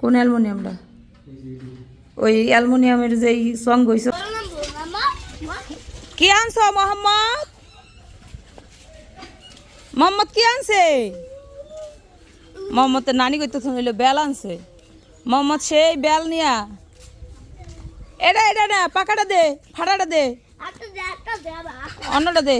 কোন অ্যালমোনিয়ামটা? ওই অ্যালমোনিয়ামের যেই সং হইছে। কি আনছো মোহাম্মদ? মোহাম্মদ কি আনছে? মোহাম্মদ তো নানি কইতে শুনিল বেল আনছে। মোহাম্মদ সেই বেল নিয়া। এটা এটা না পাকাটা দে ফাটাটা দে। অন্যটা দে।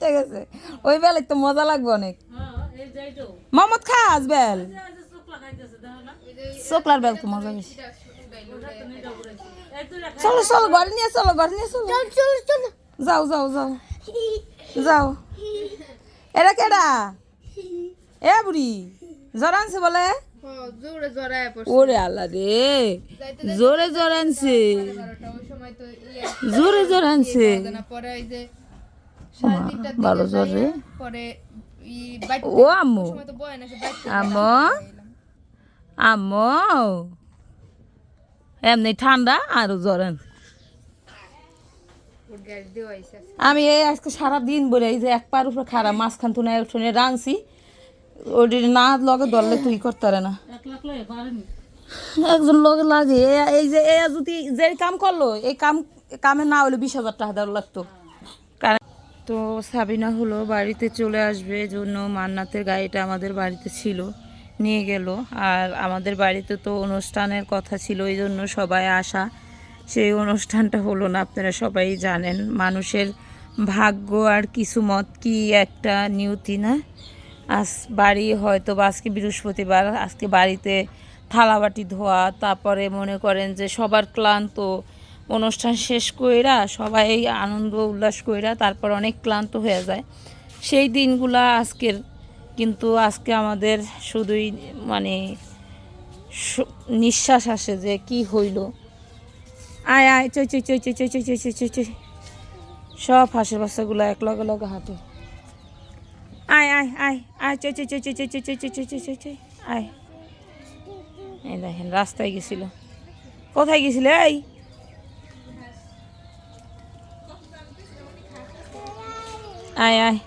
ঠিক আছে। ওই বেলে তো মজা লাগবে অনেক। মোহাম্মদ খাস বেল। শুক্লার বেল তো মজা বেশি। চলো চলো ঘরে নিয়ে চলো ঘরে নিয়ে চলো। যাও যাও যাও। যাও। এটা কেডা? এ বুড়ি জ্বর আনছে বলে? পড়ছে। ওরে আল্লাহ রে জোরে জোরে আনছে। ওই ইয়ে। জোরে জোরে আনছে। বাইট ও আম্মু। আম্মু? আম্মু? এমনি ঠান্ডা আর জ্বর। আনছে ওর গ্যাস দেওয়া হয়েছে আমি এই আজকে সারা দিন বলে এই যে এক পার উপরে খারাপ মাঝখান তুনে উঠোনে রাঁধছি। ওটি না লগে ধরলে তুই করতে পারে না। একজন লগে লাগে। এই যে এ যদি যে কাম করল এই কাম কামে না হলে বিশ হাজার টাকা দেওয়া লাগতো। তো সাবিনা হলো বাড়িতে চলে আসবে জন্য মান্নাতের গাড়িটা আমাদের বাড়িতে ছিল, নিয়ে গেল। আর আমাদের বাড়িতে তো অনুষ্ঠানের কথা ছিল, এই জন্য সবাই আসা। সেই অনুষ্ঠানটা হলো না, আপনারা সবাই জানেন। মানুষের ভাগ্য আর কিছু মত কি একটা নিয়তি না? আজ বাড়ি হয়তো বা আজকে বৃহস্পতিবার, আজকে বাড়িতে থালাবাটি ধোয়া, তারপরে মনে করেন যে সবার ক্লান্ত অনুষ্ঠান শেষ কইরা সবাই আনন্দ উল্লাস কইরা তারপর অনেক ক্লান্ত হয়ে যায় সেই দিনগুলা আজকের কিন্তু আজকে আমাদের শুধুই মানে নিঃশ্বাস আসে যে কি হইল আয় আয় চই চই চই চই চই চই চই চই চই চই সব হাঁসের বাচ্চাগুলো এক লগে লগে হাঁটে আয় আয় আয় আয় চই চই চই চই চই চই চই চই চই চই চই চই আয় এই দেখেন রাস্তায় গেছিল কোথায় গেছিল এই আয় আয়।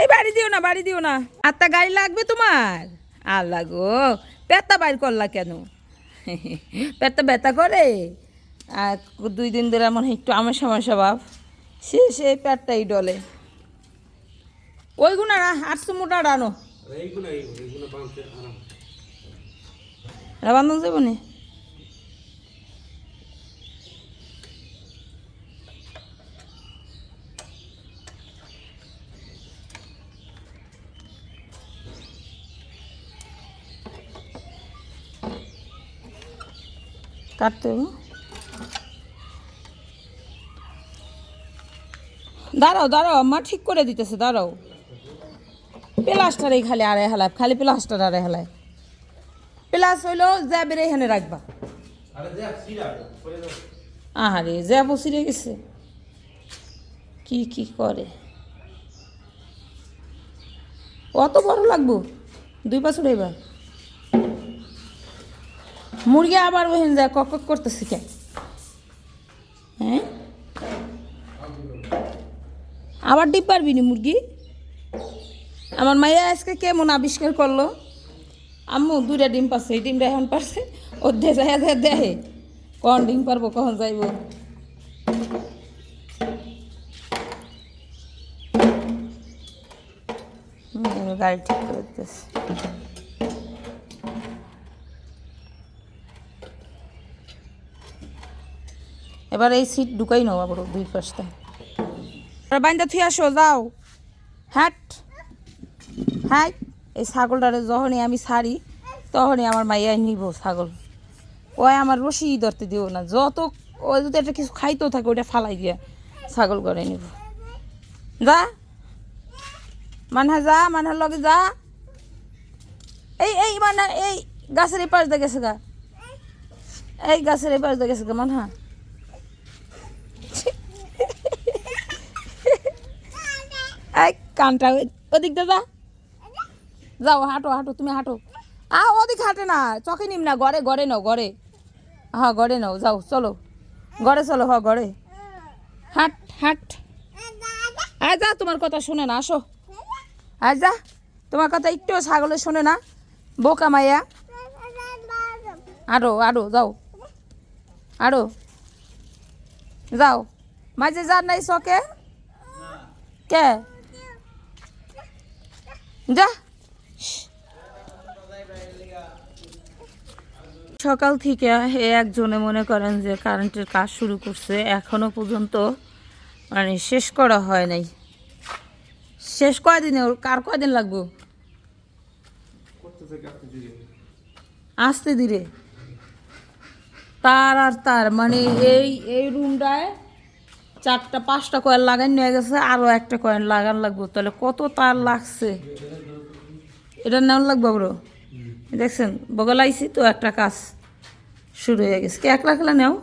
এই বাড়ি দিও না বাড়ি দিও না। আত্মা গাড়ি লাগবে তোমার? আল্লাহ গো পেতা বাইর করলা কেন? পেটটা ব্যথা করে? আর দুই দিন ধরে মনে একটু আমার সমস্যা ভাব। সে সে পেটটাই ডলে। ওইগুলো না আটশো মোটা আনো বান্ধব যাব নি? কাটতে হবে। দাঁড়াও দাঁড়াও মা ঠিক করে দিতেছে দাঁড়াও। প্লাস্টারই খালি আড়াই হেলায় খালি প্লাস্টার আড়াই হেলায়। প্লাস হইল জ্যাবের এখানে রাখবা। আহারে জ্যাব সিরে গেছে। কি কি করে? অত বড় লাগবো? দুই বছর এবার মুরগি আবার ওহেন যায় কক করতেছে কে? হ্যাঁ? আবার ডিপ পারবি নি মুরগি? আমার মাইয়া আজকে কেমন আবিষ্কার করল? আম্মু, দুইটা ডিম পাচ্ছে এই ডিমটা এখন পারছে দে যায় দেহে কখন ডিম পারব, কখন যাইব? গাড়ি ঠিক করে দিতেছে। এবার এই সিট ঢুকাই নাও আবার দুই পাশটা। বাইন্দা থুই আসো, যাও। হ্যাট হ্যাঁ এই ছাগলটারে যখনই আমি ছাড়ি, তখনই আমার মাইয়াই নিব ছাগল। ওই আমার রশি ধরতে দিও না, যত ওই যদি একটা কিছু খাইতেও থাকে ওটা ফালাই দিয়া ছাগল করে নিব। যা। মানহা যা, মানহার লগে যা। এই এই, মানহা, এই, গাছের এই পাশ দিয়ে গা। এই গাছের এই পাশ দিয়ে গেছে গা, মানহা। এই কানটা ওদিক যা। যাও, হাঁটো হাঁটো, তুমি হাঁটো। আ ওদিক হাঁটে না চকে নিম না, ঘরে ঘরে নাও, ঘরে। হ্যাঁ ঘরে নাও, যাও, চলো। ঘরে চলো হ ঘরে। হাট হাট। আয় যা, তোমার কথা শুনে না, আসো। আয় যা, তোমার কথা একটু ছাগলে শোনে না। বোকা মাইয়া। আরও আরও, যাও। আরও। যাও। মাঝে যার নাই চকে কে? যা। সকাল থেকে একজনে মনে করেন যে কারেন্টের কাজ শুরু করছে। এখনও পর্যন্ত মানে শেষ করা হয় নাই। শেষ কয়দিনে ওর কার কয়দিন লাগবো? আসতে ধীরে তার আর তার মানে এই এই রুমটায় চারটা পাঁচটা কয়েন লাগান নিয়ে গেছে আরও একটা কয়েন লাগান লাগবো। তাহলে কত তার লাগছে? এটা নেওয়ার লাগবে ব্রো? দেখছেন বগলাইছি তো একটা কাজ শুরু হয়ে গেছে। কে এক লাখ নেও?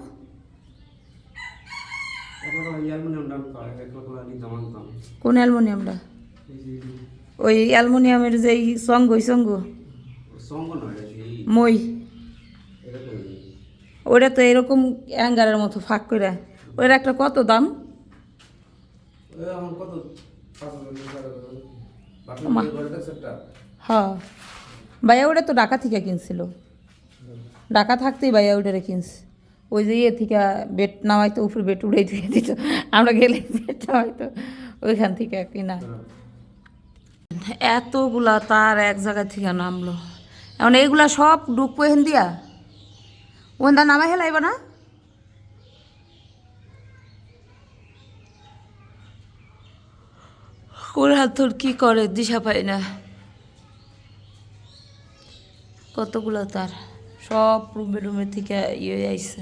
কোন অ্যালমোনিয়ামটা? ওই অ্যালমোনিয়ামের যে সঙ্গ ওই সঙ্গ? মই। ওটা তো এরকম অ্যাঙ্গারের মতো ফাঁক করে ওইটা একটা কত দাম? হ্যাঁ। ভাইয়া ওটা তো ঢাকা থেকে কিনছিল। ঢাকা থাকতেই ভাইয়া ওইটারে কিনছে। ওই যে ইয়ে থেকে বেড নামাইতো উপরে বেড উড়াই দিয়ে দিত। আমরা গেলে বেড নামাইতো ওইখান থেকে কিনা। এতগুলা তার এক জায়গা থেকে নামলো। এখন এইগুলা সব ডুববো হেন দিয়া? ওখানটা নামাই হেলাইব না? ওর হাত তোর কি করে? দিশা পাই না। কতগুলো তার? সব রুমে রুমে থেকে ইয়ে আইছে।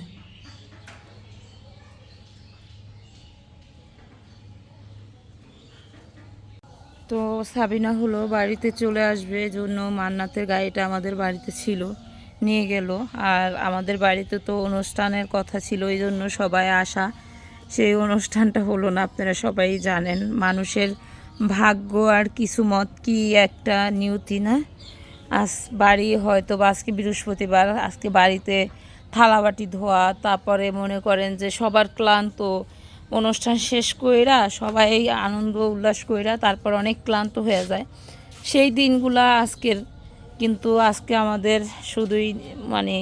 তো সাবিনা হলো বাড়িতে চলে আসবে এই জন্য মান্নাতের গাড়িটা আমাদের বাড়িতে ছিল, নিয়ে গেল। আর আমাদের বাড়িতে তো অনুষ্ঠানের কথা ছিল এই জন্য সবাই আসা। সেই অনুষ্ঠানটা হলো না, আপনারা সবাই জানেন। মানুষের ভাগ্য আর কিছু মত কি একটা নিয়তি না আজ বাড়ি হয়তো বা আজকে বৃহস্পতিবার আজকে বাড়িতে থালাবাটি ধোয়া তারপরে মনে করেন যে সবার ক্লান্ত অনুষ্ঠান শেষ কইরা সবাই আনন্দ উল্লাস কইরা তারপর অনেক ক্লান্ত হয়ে যায় সেই দিনগুলা আজকের কিন্তু আজকে আমাদের শুধুই মানে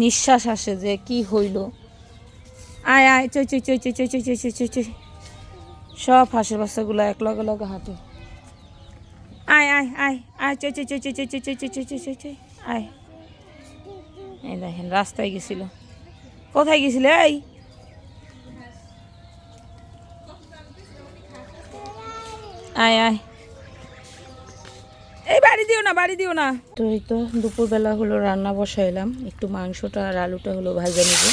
নিঃশ্বাস আসে যে কি হইল আয় আয় চই চই চই চই চই চই চই চই চই সব হাঁসের বাচ্চাগুলো এক লগে লগে হাঁটে আয় আয় আয় আয় চই চই চই চই চই চই চই চই চই চই চই চই আয় এই দেখেন রাস্তায় গেছিল কোথায় গেছিলে এই আয় আয় এই বাড়ি দিও না বাড়ি দিও না তো এই তো দুপুরবেলা হলো রান্না বসাইলাম একটু মাংসটা আর আলুটা হলো ভাজা নিব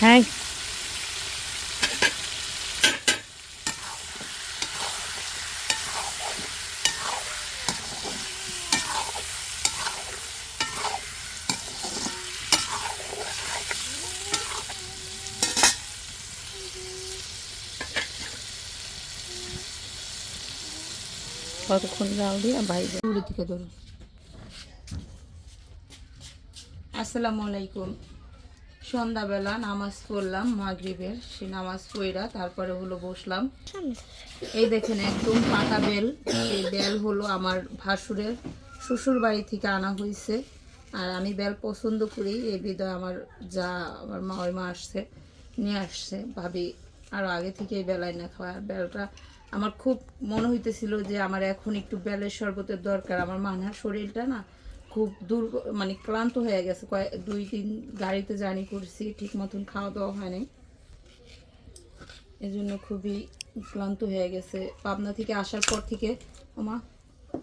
হ্যাঁ। কতক্ষণ জাল দিয়ে বাইরে দূরে থেকে ধরুন আসসালামু আলাইকুম। সন্ধ্যাবেলা নামাজ পড়লাম, মাগরিবের সে নামাজ পড়া, তারপরে হলো বসলাম। এই দেখেন, একদম পাকা বেল। এই বেল হলো আমার ভাসুরের শ্বশুর বাড়ি থেকে আনা হয়েছে। আর আমি বেল পছন্দ করি, এই বিদয় আমার যা, আমার মা, ওই মা আসছে, নিয়ে আসছে। ভাবি আরও আগে থেকে এই বেলায় না খাওয়া বেলটা আমার খুব মনে হইতেছিল যে আমার এখন একটু বেলের শরবতের দরকার। আমার মানহার শরীরটা না খুব দূর মানে ক্লান্ত হয়ে গেছে। কয়েক দুই দিন গাড়িতে জার্নি করছি ঠিক মতন খাওয়া দাওয়া হয়নি এই জন্য খুবই ক্লান্ত হয়ে গেছে। পাবনা থেকে আসার পর থেকে ওমা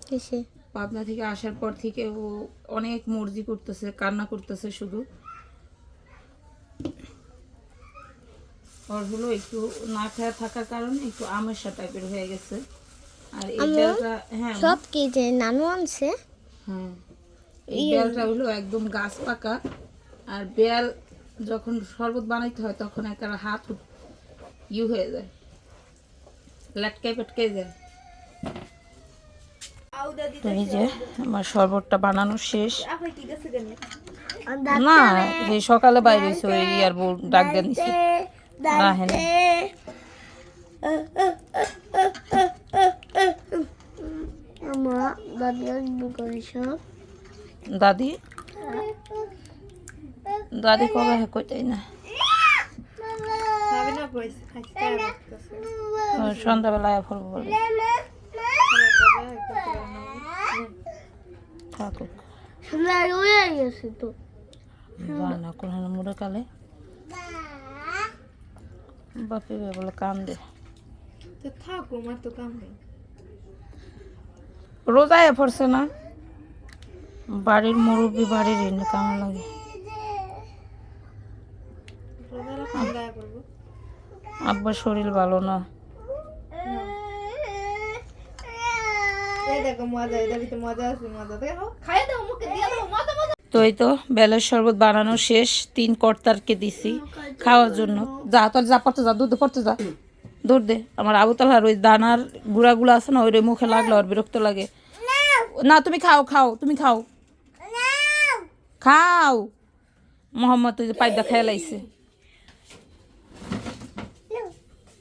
কিসে পাবনা থেকে আসার পর থেকে ও অনেক মর্জি করতেছে কান্না করতেছে শুধু। ওর হলো একটু না খাওয়া থাকার কারণে একটু আমেশা টাইপের হয়ে গেছে। আর এই বেলটা হ্যাঁ সব কি যে নানু আনছে? হ্যাঁ। এই বেলটা হলো একদম গাছ পাকা। আর বেল যখন শরবত বানাইতে হয় তখন একটা হাত ইউ হয়ে যায়। লাটকাই পেটকে যায়। তো এই যে আমার শরবতটা বানানো শেষ। না এই সকালে বাইরে হয়েছে ওই ইয়ার বউ ডাক দেন দিছে। রাহেন আমার দাদি আসবে করে সব দাদি? দাদি কবে কইতাই না সন্ধ্যাবেলায় ফলবো বলে। থাকুক। জানা কোন মুড়ে কালে? বাপি বলে কান দে থাকো আমার তো কাম নেই রোজায় পড়ছে না? বাড়ির মুরব্বী বাড়ির এনে কেমন লাগে? আব্বার শরীর ভালো না। এই দেখো মজা এটা ভিতরে মজা আছে মজা। দেখো। খাই দাও মুখে দিয়ে দাও মজা মজা। তো এই তো বেলের শরবত বানানো শেষ। তিন কর্তারকে দিছি খাওয়ার জন্য। যা তোর যা পড়তে যা দুধ পড়তে যা। দৌড় দে। আমার আবু তালহার ওই দানার গুঁড়াগুলো আছে না ওই মুখে লাগল আর বিরক্ত লাগে। না তুমি খাও খাও তুমি খাও। খাও। মোহাম্মদ ওই যে পায়দা খেয়ে লাইছে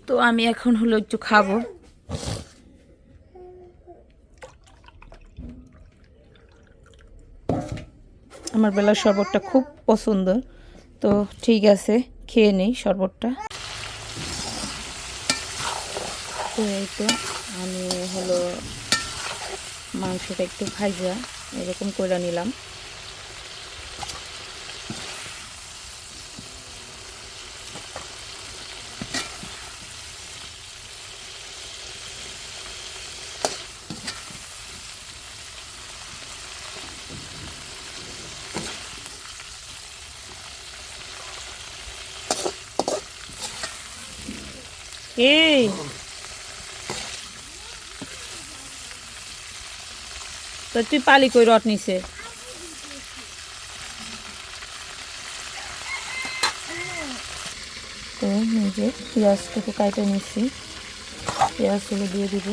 তো আমি এখন হলো একটু খাব। আমার বেলার শরবতটা খুব পছন্দ। তো ঠিক আছে, খেয়ে নেই শরবতটা। তো এই তো আমি হলো মাংসটা একটু ভাজা, এরকম করে নিলাম। এই। তো তুই পালি কই রট নিছে? তো যে পেঁয়াজটুকু কাটে নিচ্ছি পেঁয়াজগুলো দিয়ে দিব।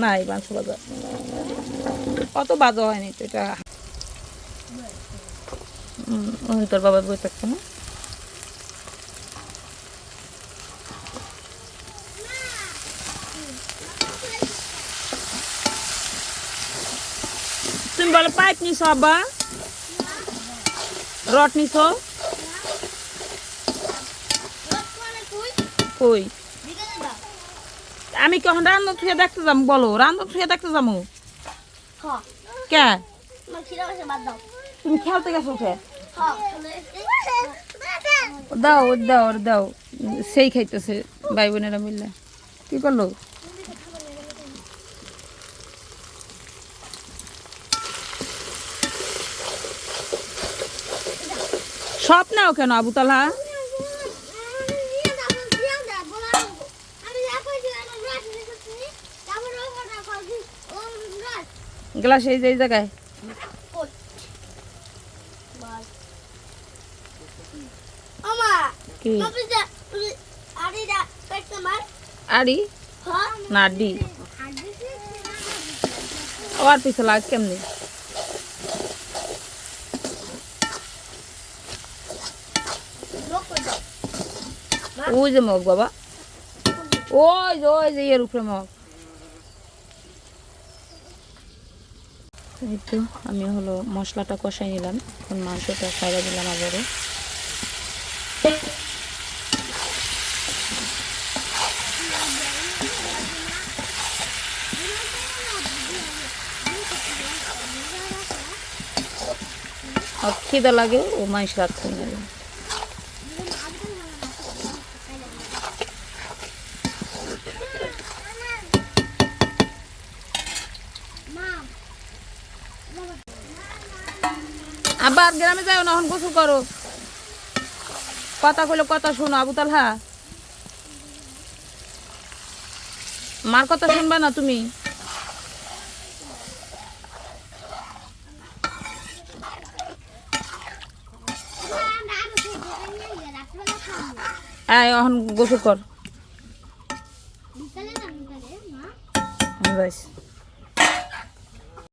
না এই মাংস বাজা অত বাজা হয়নি তো এটা। তোর বাবা বই থাকতো না? তুমি বলো পাইপ নিছো আব্বা? রড নিছো? কই? আমি কখন রান্ধন থুয়ে দেখতে যাব বলো রান্ধন থুয়ে দেখতে যাব কে? তুমি খেলতে গেছো। দাও, ওর দাও ওর দাও। সেই খাইতেছে ভাই বোনেরা মিললে কি করল? সব নাও কেন, আবু তালা? গ্লাস এই যে, এই জায়গায়। কি? আড়ি? না ডি আবার পিছে লাগ কেমনি? ওই যে মগ বাবা। ওই যে ওই যে এর উপরে মগ। এই তো আমি হলো মশলাটা কষাই নিলাম। এখন মাংসটা খাইয়ে দিলাম আবারও। আর খিদে লাগে, ও মাংস রাখতে নিলাম আবার গ্রামে যাও না, এখন গোসল করো। কথা কইলে কথা শোনো, আবু তালহা। মার কথা শুনবা না তুমি? এই, এখন গোসল কর।